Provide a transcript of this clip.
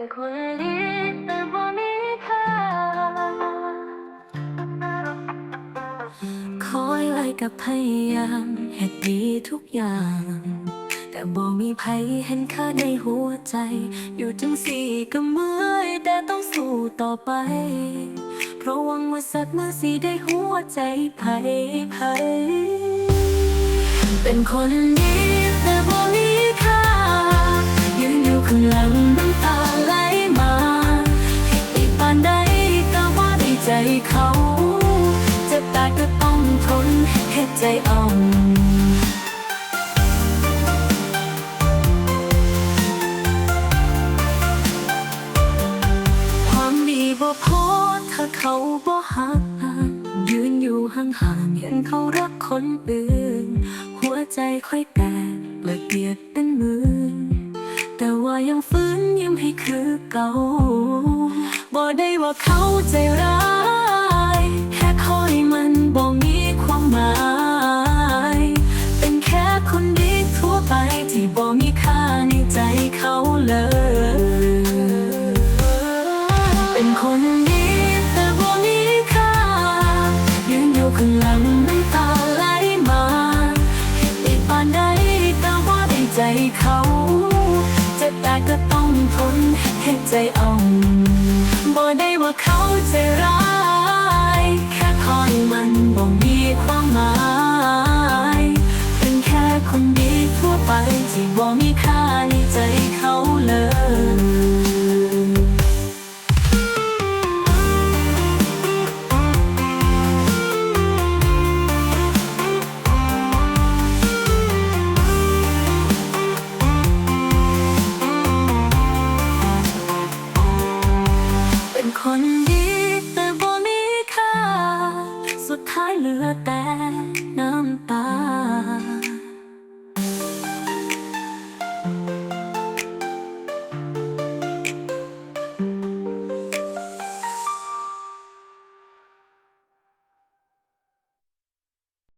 เป็นคนดีแต่บ่มีค่าคอยไล่กับพยายามเฮ็ดดีทุกอย่าง แต่บ่มีไผเห็นค่าในหัวใจ อยู่จังสี่ก็เมื่อยแต่ต้องสู้ต่อไป เพราะหวังว่าสักเมื่อสิได้หัวใจไผไผเป็นคนดีแต่บ่มี บ่พอถ้าเขาบ่หักยืนอยู่ห่างๆเห็นเขารักคนอื่น หัวใจค่อยแตกละเอียดเป็นมืนแต่ว่ายังฟื้นยิ้มให้คือเก่าบ่ได้ว่าเขาใจร้ายแค่คอยมันบ่มีความหมาย เป็นแค่คนดีทั่วไปที่บ่มีค่าในใจเขาเลย เป็นคน ข้างหลังน้ำตาไหลมาเห็นได้ปานใดแต่ว่าได้ใจเขาเจ็บแต่ก็ต้องทนให้ใจอ่อนบ่ได้ว่าเขาใจร้าย แค่คอยมันบ่มีความหมาย เป็นแค่คนดีทั่วไปที่บ่มีค่า คนดีแต่บ่มีค่า สุดท้ายเหลือแต่น้ำตา